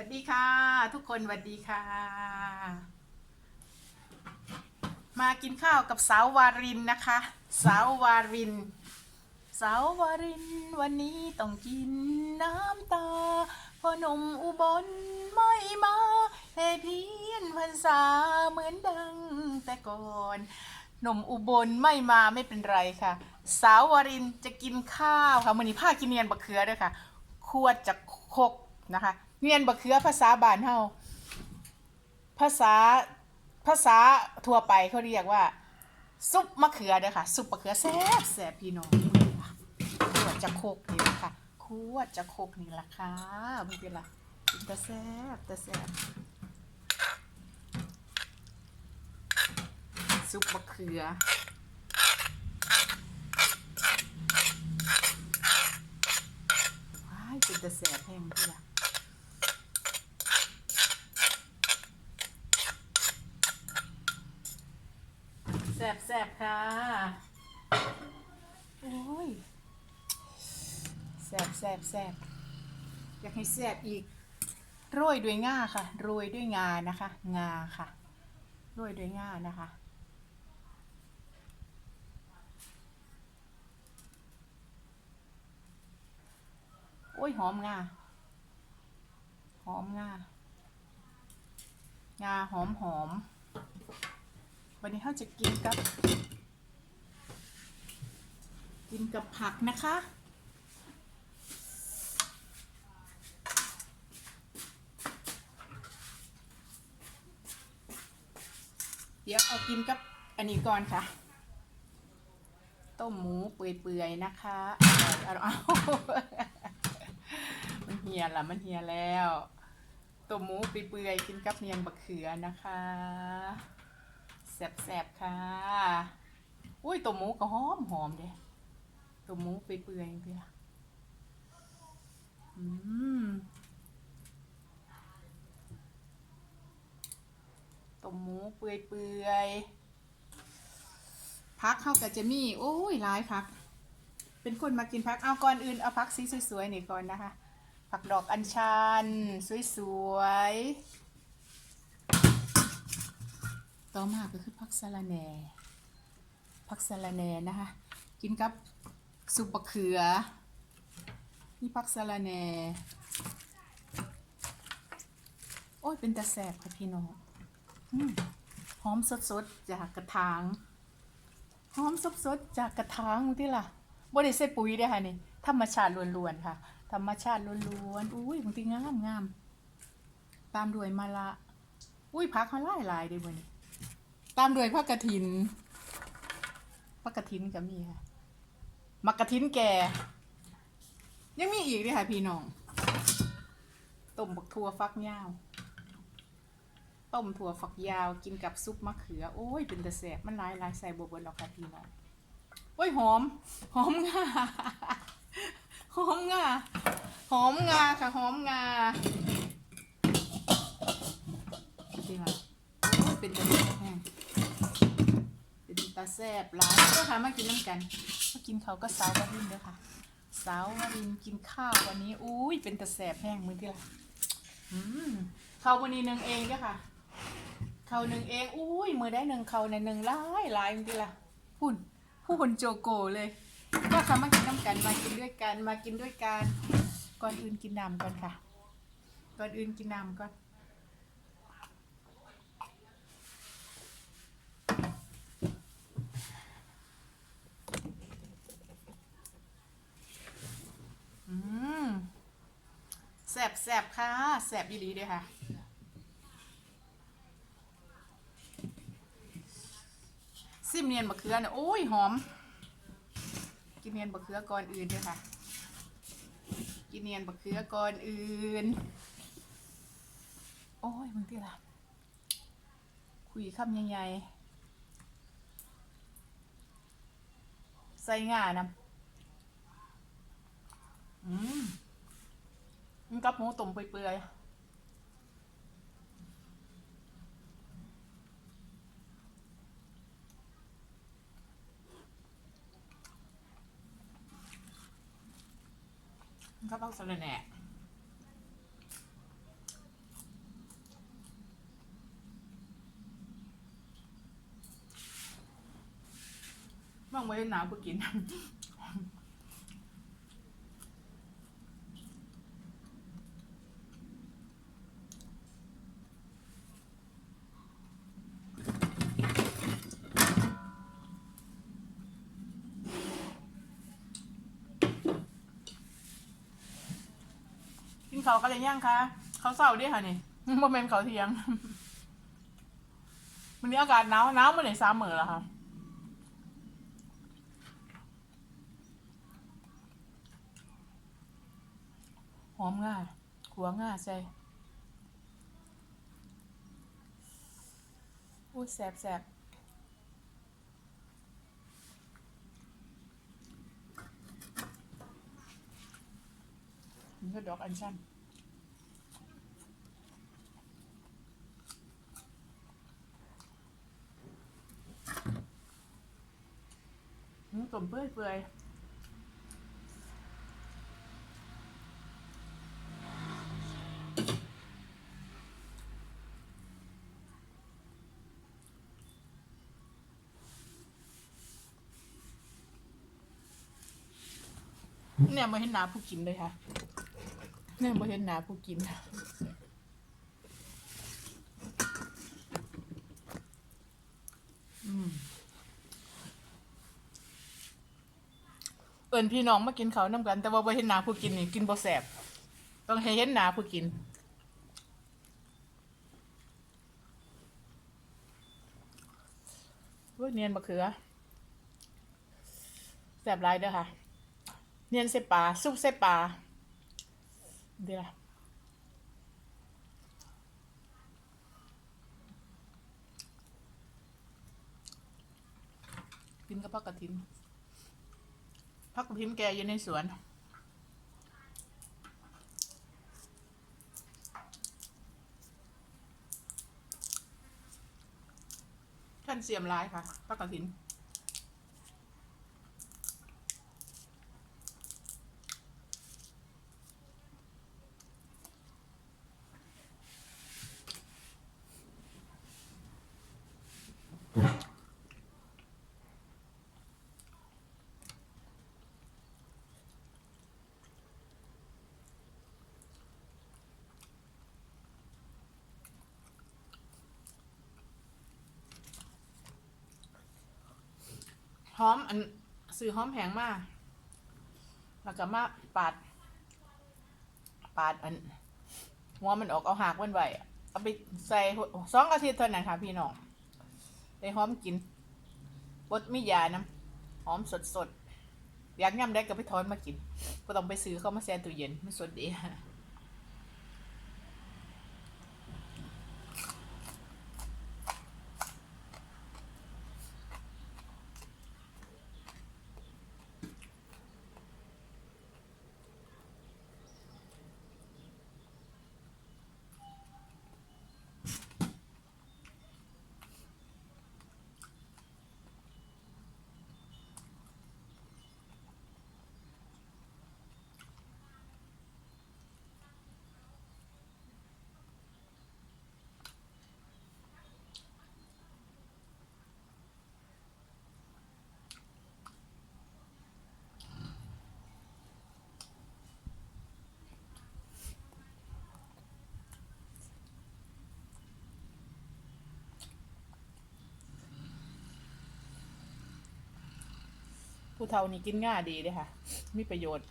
วัสดีค่ะ ทุกคนสวัสดีค่ะ มากินข้าวกับสาววารินนะคะ สาววาริน สาววาริน วันนี้ต้องกินน้ำตาเพอนมอุบลไม่มาให้เพียนพรรษาเหมือนดังแต่ก่อนหนมอุบลไม่มาไม่เป็นไรค่ะ สาววารินจะกินข้าวค่ะมันนี้ผ้ากินเนียนบะเขือด้วยค่ะควรจะคกนะคะ เนียนบะเขือภาษาบ้านเฮาภาษาภาษาทั่วไปเขาเรียกว่า ซุปมะเขือเด้อค่ะ ซุปมะเขือแซ่บแซ่บพี่น้องขวดจะโคกนี่ละค่ะขวดจะโคกนี่ละค่ะมึงเป็นไรกินแต่แซ่บแต่แซ่บซุปมะเขือว้ายเป็นแต่แซ่บแห้งพี่ละ บแซ่บค่ะ โอ้ยแซ่บแซ่บแซ่บอยากให้แซ่บอีก โรยด้วยง่าค่ะ โรยด้วยงานะคะ งาค่ะ โรยด้วยง่านะคะ โอ้ยหอมงา หอมงา งาหอมหอม วันนี้เขาจะกินกับ กินกับผักนะคะ เดี๋ยวเอากินกับอันนี้ก่อนค่ะ ต้มหมูเปื่อยๆนะคะ อร่อยๆเอามันเหี่ยละมันเหี่ยแล้ว ต้มหมูเปื่อยๆกินกับเนียงบะเขือนะคะ แซ่บๆค่ะ อุ้ยต้มหมูก็หอมหอมเด้ต้มหมูเปื่อยๆเพื่ออืมต้มหมูเปื่อยๆพักเข้ากับจะมี่โอ้ยหลายพัก เป็นคนมากินพักเอาก่อนอื่นเอาพักสีสวยๆนี่ก่อนนะคะ ผักดอกอัญชัน สวยๆ ต่อมาก็คือผักสะระแหน่ผักสะระแหน่นะคะ กินกับซุปมะเขือ นี่ผักสะระแหน่โอ้ยเป็นตาแสบค่ะพี่น้องหอมสดๆจากกระถางหอมสดๆจากกระถางที่ล่ะบ่ได้ใส่ปุ๋ยด้อค่ะนี่ธรรมชาติล้วนๆค่ะ ธรรมชาติล้วนๆอุ้ยมึงทีงามงามตามด้วยมะละ อุ้ยพักเขาหลายหลายๆเด้บ่นี่ ตามด้วยผักกระถินผักกระถินก็มีค่ะมักกระถินแก่ ยังมีอีกด้อค่ะพี่น้องต้มบักทัวฟักยาวต้มถั่วฝักยาวกินกับซุปมะเขือ โอ้ย เป็นตะแสบมันหลายหลายใส่บวบนหรอกค่ะพี่น้องโอ้ยหอม หอมงาหอมงาหอมงาค่ะหอมงาจริงอะเป็นตะแสบแห้ง ตาแสบหลายก็ค่ะมากินน้ำกันมากินเขาก็สาววารินเด้อค่ะ สาววารินกินข้าววันนี้อุ้ยเป็นตะแสบแห้งมือที่ละอืมข้าวันนี้หนึ่งเองเด้อค่ะ เขาหนึ่งเองอุ้ยมือได้หนึ่งเขาในหนึ่งหลายหลายจริงๆล่ะหุ่นผู้หุ่นโจโกเลย ก็ค่ะมากินน้ำกันมากินด้วยกันมากินด้วยกันก่อนอื่นกินน้ำก่อนค่ะ ก่อนอื่นกินน้ำก่อน อืมแสบแสบค่ะแสบดีๆเลยค่ะซิมเนียนบะเขือเนี่ยโอ้ยหอม กินเนียนบะเขือก่อนอื่นด้วยค่ะ กินเนียนบะเขือก่อนอื่น โอ้ยมึงที่ละคุยคำใหญ่ๆใส่ง่านำอืม มันกับหมูตุ่มเปื่อยๆก็ต้องสระแหน่บางไว้หนาวไปกิน เขากันเลยยังคะเขาวเศร้าดิค่ะนี่โมเมนต์เขาเที่ยงวันนี้อากาศหนาวหนาวมาไหนซ้ำเหมือแล้วค่ะหอมง่ายขัวง่ายใช่อุ้แสบแสบนี่ก็ดอกอัญชัน อืมต้มเปื่อยเปื่อยเนี่ยมาเห็นหนาผู้กินเลยค่ะเนี่ยมาเห็นหนาผู้กิน อืม เอิญพี่น้องมากินเขาวน้ำกัน แต่ว่าบ่เห็นหนาผู้กินนี่กินบ่แสบต้องให้เห็นหนาผู้กินว่าเนียนมะเขือแสบหลายเด้อค่ะ เนียนใส่ปลาซุปใส่ปลาเดี๋ยวกินกับผักกระถิน พักกระถินแกอยู่ในสวน ท่านเสียมร้ายค่ะพักกระถิน หอมอันซื้อหอมแพงมากแล้วก็มาปาด ปาดอันหัวมันออกเอาหากมันไว้เอาไปใส่สองอาทิตย์เท่านั้นค่ะพี่น้องได้หอมกินบดมียาน้ำหอมสดสดๆอยากย่ำได้ก็ไปทอนมากินก็ต้องไปซื้อเข้ามาแช่ตู้เย็นมันสดดี ผู้เฒ่านี่กินง่าดีเลยค่ะ มีประโยชน์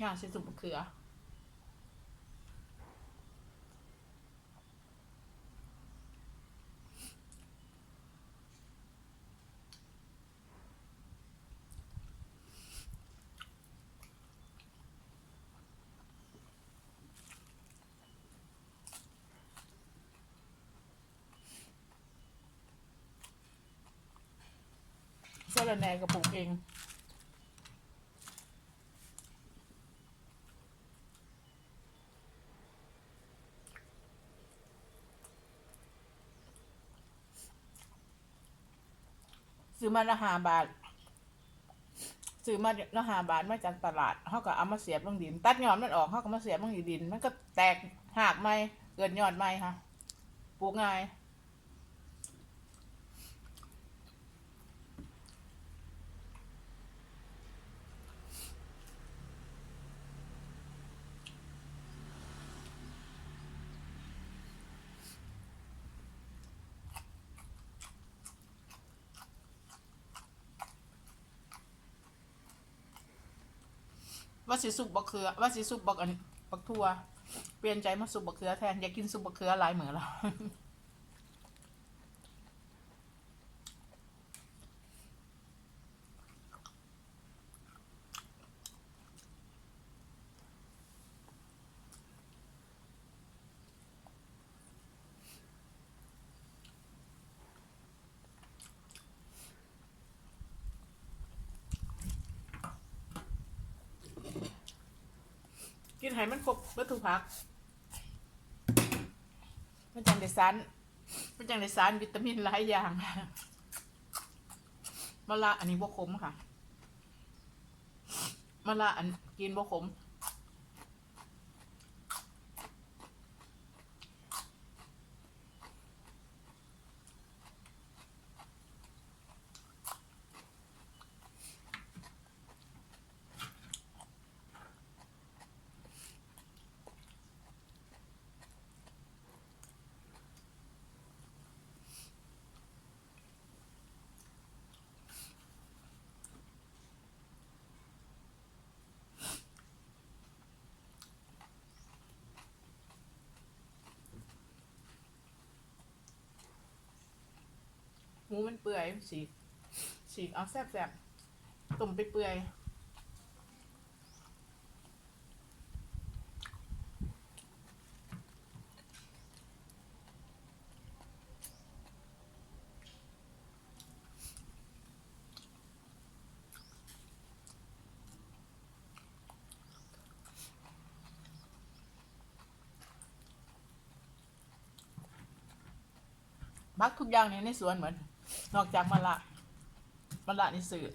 ง่าใช้สุปมะเขือ ระแน่กระปุกเองซื้อมาละหาบาทซื้อมาละหาบาทมาจากตลาดเขาก็เอามาเสียบลงดิน ตัดยอดมันออกเขาก็มาเสียบลงดิน มันก็แตกหักไม่เกิดยอดไม่ค่ะปลูกง่าย สิสุกบักเขือว่าสิสุกบักอันบักทั่ว เปลี่ยนใจมาสุกบักเขือแทนอยากกินสุกบักเขือหลายเหมือนเรา กินให้มันครบวัตถุพัก มันจังได้สารมันจังได้สารวิตามินหลายอย่างมะละอันนี้บ่ขมค่ะมะละอันกินบ่ขม หมูมันเปื่อยสีกสีกเอาแซ่บๆต้มไปเปื่อยมักทุกอย่างเนี่ยในสวนเหมือน นอกจากมะละมะละนี่สื่อ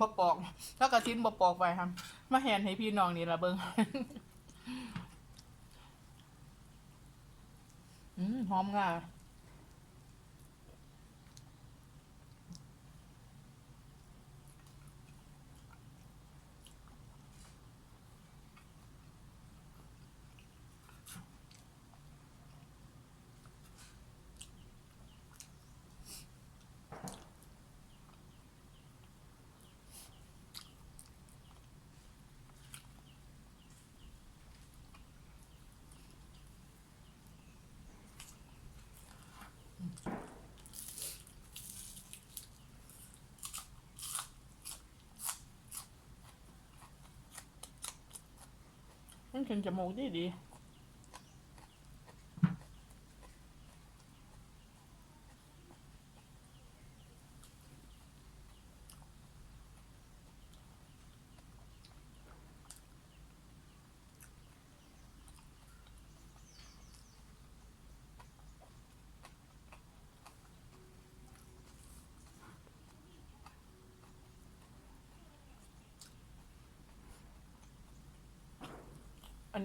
บ่ปอก ถ้ากระทิ้นบ่ปอกไปครับ มาแหนให้พี่น้องนี่ละเบิง อืม หอมง่า มันขึ้นจมูกดีดี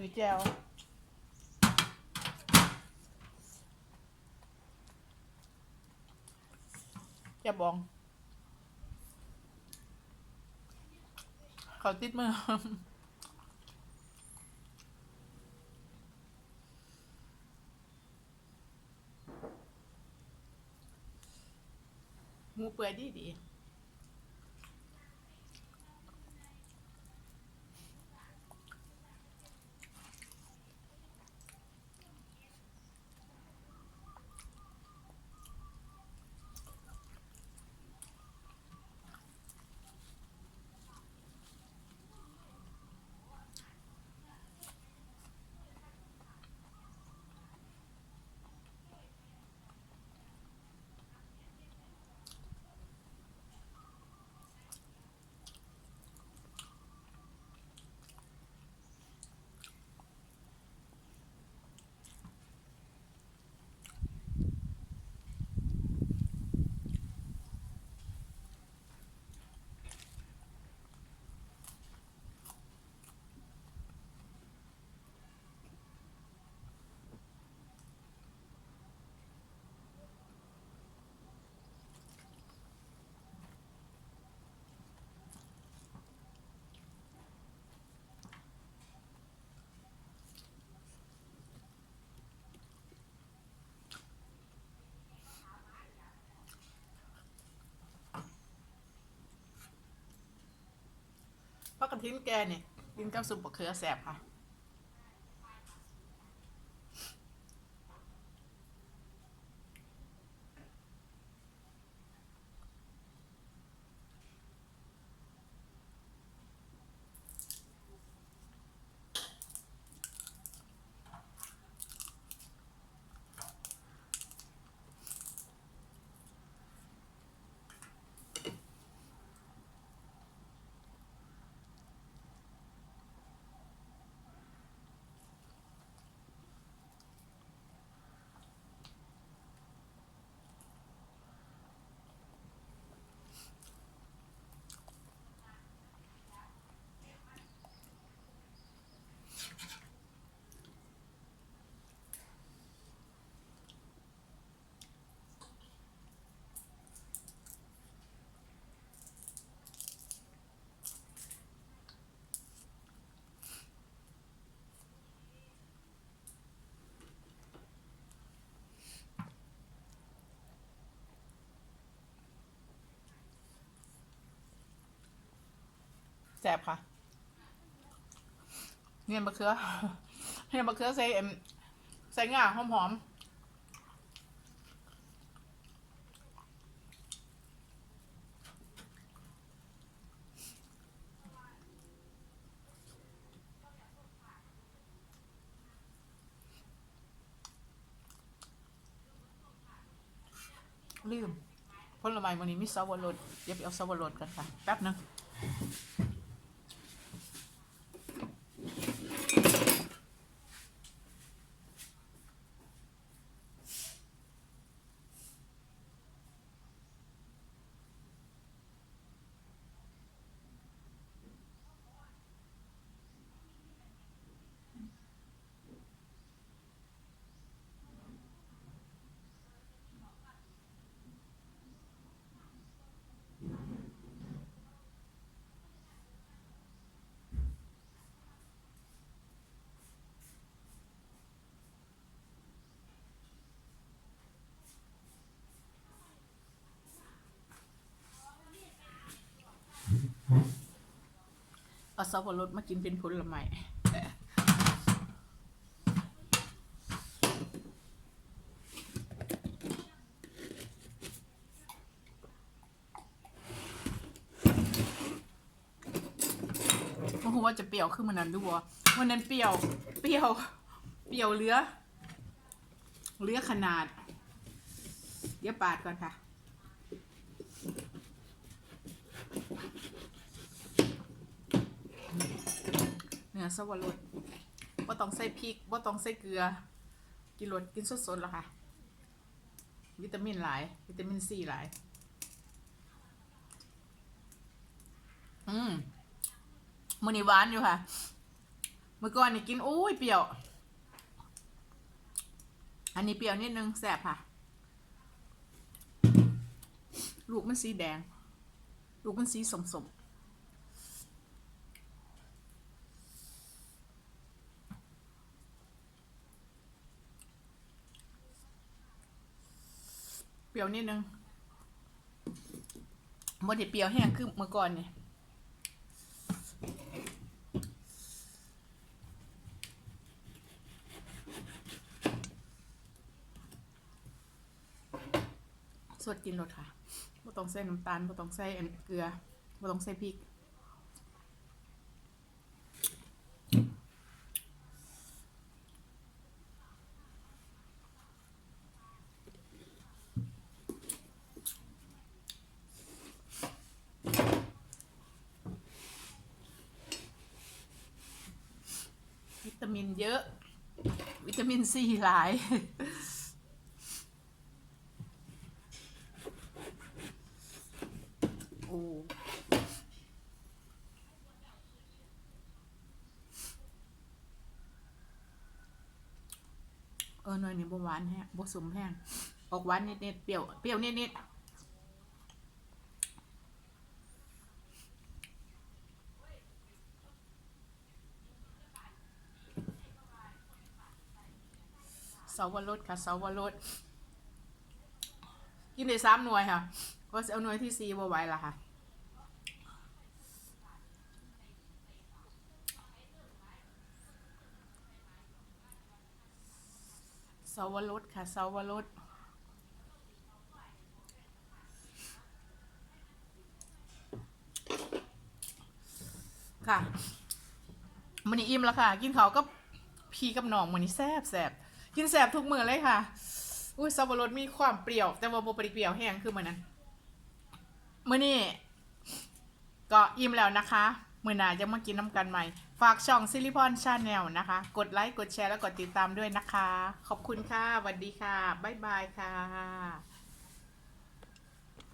อันนี้แจวแจะบอง เขาติดมือหมูเปื่อยดีดี พักกระทิ้นแกเนี่ยกินกับซุปบะเขือแสบค่ะ แสบค่ะ เนี่ยมะเขือเนี่ยมะเขือใส่เอ็มใส่ง่าหอมหอมลืมผลไม้วันนี้มีซาวรสเดี๋ยวไปเอาซาวรสกันค่ะ แป๊บหนึง เอาสับปะรดมากินเป็นผลไม้โอ้โหว่าจะเปรี้ยวขึ้นมันนั้นดูวะวันนั้นเปรี้ยว เปรี้ยว เปรี้ยวเลือเลือขนาด เดี๋ยวปาดก่อนค่ะ เนื้อสวรสว่าต้องใส่พริกว่าต้องใส่เกลือ กินรสกินสดๆแล้วค่ะ วิตามินหลาย วิตามินซีหลาย อืมมันนี่หวานอยู่ค่ะ เมื่อก่อนนี่กินโอ้ยเปรี้ยว อันนี้เปรี้ยวนิดนึงแสบค่ะ ลูกมันสีแดง ลูกมันสีสมๆ เปรี้ยวนิดนึงโมเด้เปรี้ยวแห้งคือเมื่อก่อนเนี่ยสดกินรสค่ะบ่ต้องใส่น้ำตาลบ่ต้องใส่อันเกลือบ่ต้องใส่พริก วิตามินเยอะ วิตามิน ซีหลายโอ้เออหน่อยนี่บ่หวานแฮะบสมแห้งออกหวานนิดๆเปรี้ยวเปรี้ยวนิดๆ สาวรสค่ะสาวรสกินได้สามหน่วยค่ะก็เอาหน่วยที่สี่บ่ไหวละค่ะสาวรสค่ะสาวรสค่ะมันอิ่มแล้วค่ะ กินเขาก็พีกับหนองมันนี่แซ่บแซบ กินแสบทุกมือเลยค่ะ อุ้ยสับปะรดมีความเปรี้ยว แต่ว่าโบปริเปรี้ยวแห้งคือมันนั้นมื่อนี้ก็อิ่มแล้วนะคะ มื่อหนาจะมากินน้ำกันใหม่ ฝากช่องซิลิพอนชาแนลนะคะ กดไลค์ กดแชร์ แล้วกดติดตามด้วยนะคะ ขอบคุณค่ะสวัสดีค่ะ บ๊ายบายค่ะ